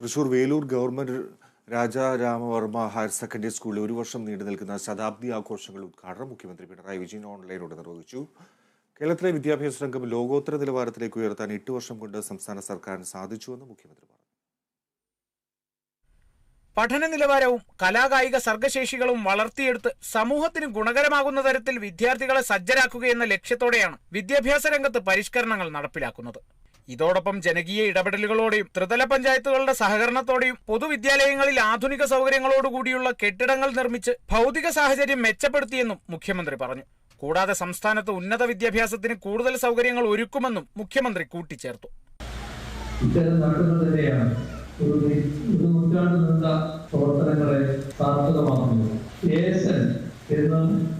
Thrissur Velur government Raja Rama Varma higher secondary സ്കൂളിൽ ഒരു വർഷം നീണ്ടു നിൽക്കുന്ന ശതാബ്ദി ആഘോഷങ്ങൾ ഉദ്ഘാടനം മുഖ്യമന്ത്രി പിണറായി വിജയൻ ഓൺലൈനിലൂടെ നിർവഹിച്ചു. കേരളത്തിലെ വിദ്യാഭ്യാസ രംഗം ലോകോത്തര നിലവാരത്തിലേക്ക് ഉയർത്താൻ എട്ട് വർഷം കൊണ്ട് സംസ്ഥാന സർക്കാരിന് സാധിച്ചുവെന്ന് മുഖ്യമന്ത്രി പറഞ്ഞു. പഠന നിലവാരവും കലാകായിക സർഗശേഷികളും വളർത്തിയെടുത്ത് സമൂഹത്തിന് ഗുണകരമാകുന്ന തരത്തിൽ വിദ്യാർത്ഥികളെ സജ്ജരാക്കുകയെന്ന ലക്ഷ്യത്തോടെയാണ് വിദ്യാഭ്യാസ രംഗത്ത് പരിഷ്കരണങ്ങൾ നടപ്പിലാക്കുന്നത്. ഇതോടൊപ്പം ജനകീയ ഇടപെടലുകളോടെയും ത്രിതല പഞ്ചായത്തുകളുടെ സഹകരണത്തോടെയും പൊതുവിദ്യാലയങ്ങളിൽ ആധുനിക സൗകര്യങ്ങളോടുകൂടിയുള്ള കെട്ടിടങ്ങൾ നിർമ്മിച്ച് ഭൗതിക സാഹചര്യം മെച്ചപ്പെടുത്തിയെന്നും മുഖ്യമന്ത്രി പറഞ്ഞു. കൂടാതെ സംസ്ഥാനത്ത് ഉന്നത വിദ്യാഭ്യാസത്തിന് കൂടുതൽ സൗകര്യങ്ങൾ ഒരുക്കുമെന്നും മുഖ്യമന്ത്രി കൂട്ടിച്ചേർത്തു. ഒരു നൂറ്റാണ്ട് പ്രവർത്തനങ്ങളെ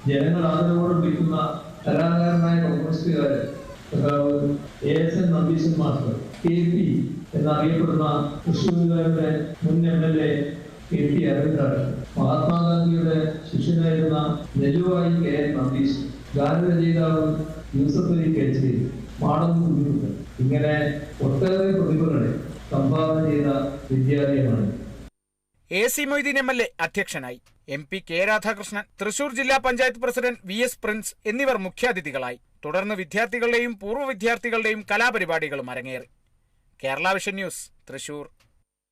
ജനങ്ങൾ ആദരവോടെ കലാകാരനായ കമ്മ്യൂണിസ്റ്റുകാരൻ സഖാവ് A S N Nandeeshan master K P എന്നറിയപ്പെടുന്ന തൃശ്ശൂരുകാരുടെ മുൻ M L A K P അരവിന്ദാണ്. മഹാത്മാഗാന്ധിയുടെ ശിഷ്യനായിരുന്ന നെല്ലുവായി കെ എൻ നമ്പീശൻ ഗാനരചയിതാവ് യൂസഫ് അലി കെച്ചി കുഞ്ഞുണ്ട് ഇങ്ങനെ ഒട്ടേറെ പ്രതിഭകളെ സംഭാവന ചെയ്ത വിദ്യാലയമാണ്. A C Moideen M L A അധ്യക്ഷനായി. M P K Radhakrishnan Thrissur ജില്ലാ panchayat president V S Prince എന്നിവർ മുഖ്യാതിഥികളായി. തുടർന്ന് വിദ്യാർത്ഥികളുടെയും പൂർവ വിദ്യാർത്ഥികളുടെയും കലാപരിപാടികളും അരങ്ങേറി. Kerala Vision News Thrissur.